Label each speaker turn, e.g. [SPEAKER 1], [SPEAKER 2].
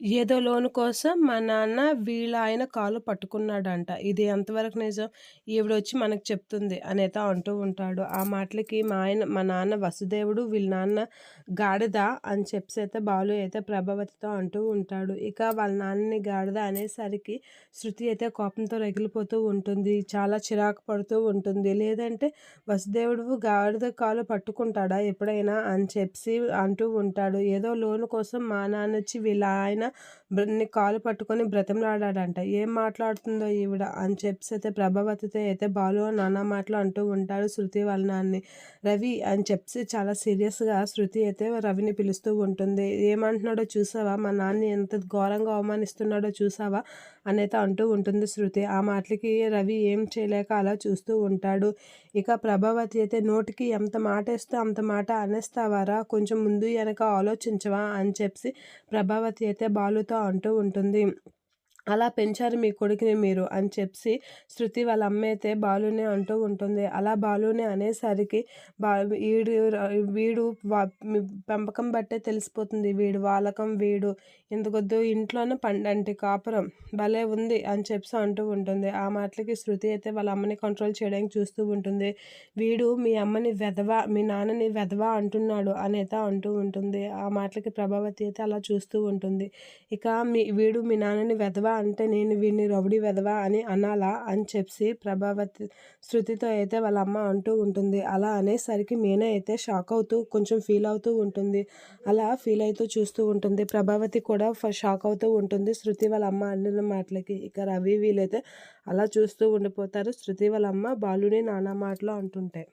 [SPEAKER 1] ఏదో లోను కోసం మా నాన్న వీళ్ళ ఆయన కాలు పట్టుకున్నాడంట. ఇది ఎంతవరకు నిజం? ఈవిడ వచ్చి మనకు చెప్తుంది అనేత అంటూ ఉంటాడు. ఆ మాటలకి మా ఆయన మా నాన్న వసుదేవుడు వీళ్ళ నాన్న గాడిద అని చెప్పేసైతే బాలు అయితే ప్రభావతితో అంటూ ఉంటాడు. ఇక వాళ్ళ నాన్నని గాడిద అనేసరికి శృతి అయితే కోపంతో రగిలిపోతూ ఉంటుంది. చాలా చిరాకు పడుతూ ఉంటుంది. లేదంటే వసుదేవుడు గాడిద కాలు పట్టుకుంటాడా ఎప్పుడైనా అని చెప్పి అంటూ ఉంటాడు. ఏదో లోను కోసం మా నాన్న వచ్చి వీళ్ళ ఆయన కాలు పట్టుకొని బ్రతిమలాడాడంట. ఏం మాట్లాడుతుందో ఈవిడ? అని చెప్పేసి అయితే ప్రభావతితో అయితే బాలు నానా మాటలు అంటూ ఉంటాడు శృతి వాళ్ళ నాన్ని రవి అని చెప్పి చాలా సీరియస్గా శృతి అయితే రవిని పిలుస్తూ ఉంటుంది. ఏమంటున్నాడో చూసావా? మా నాన్న ఎంత ఘోరంగా అవమానిస్తున్నాడో చూసావా? అనేది అంటూ ఉంటుంది శృతి. ఆ మాటలకి రవి ఏం చేయలేక అలా చూస్తూ ఉంటాడు. ఇక ప్రభావతి అయితే నోటికి ఎంత మాట ఇస్తే అంత మాట అనేస్తావారా? కొంచెం ముందు వెనక ఆలోచించవా? అని చెప్పి ప్రభావతి అయితే బాలుతో అంటూ ఉంటుంది. అలా పెంచారు మీ కొడుకుని మీరు అని చెప్పి శృతి వాళ్ళ అమ్మ అయితే బాలునే అంటూ ఉంటుంది. అలా బాలుని అనేసరికి బా వీడు వీడు పెంపకం బట్టే తెలిసిపోతుంది. వీడు వాలకం వీడు ఎందుకొద్దు? ఇంట్లోనే పండంటి కాపురం భలే ఉంది అని చెప్పి అంటూ ఉంటుంది. ఆ మాటలకి శృతి అయితే వాళ్ళ అమ్మని కంట్రోల్ చేయడానికి చూస్తూ ఉంటుంది. వీడు మీ అమ్మని వెధవా మీ నాన్నని వెధవా అంటున్నాడు అనేత అంటూ ఉంటుంది. ఆ మాటలకి ప్రభావతి అయితే అలా చూస్తూ ఉంటుంది. ఇక మీ వీడు మీ నాన్నని వెధవా అంటే నేను వీడిని రౌడీ వెధవా అని అనాలా అని చెప్పి ప్రభావతి శృతితో అయితే వాళ్ళ అమ్మ అంటూ ఉంటుంది. అలా అనేసరికి మీనా అయితే షాక్ అవుతూ కొంచెం ఫీల్ అవుతూ ఉంటుంది. అలా ఫీల్ అవుతూ చూస్తూ ఉంటుంది. ప్రభావతి కూడా షాక్ అవుతూ ఉంటుంది. శృతి వాళ్ళ అమ్మ అన్న మాటలకి ఇక రవి వీలైతే అలా చూస్తూ ఉండిపోతారు. శృతి వాళ్ళ అమ్మ బాలుని నానా మాటలు అంటుంటాయి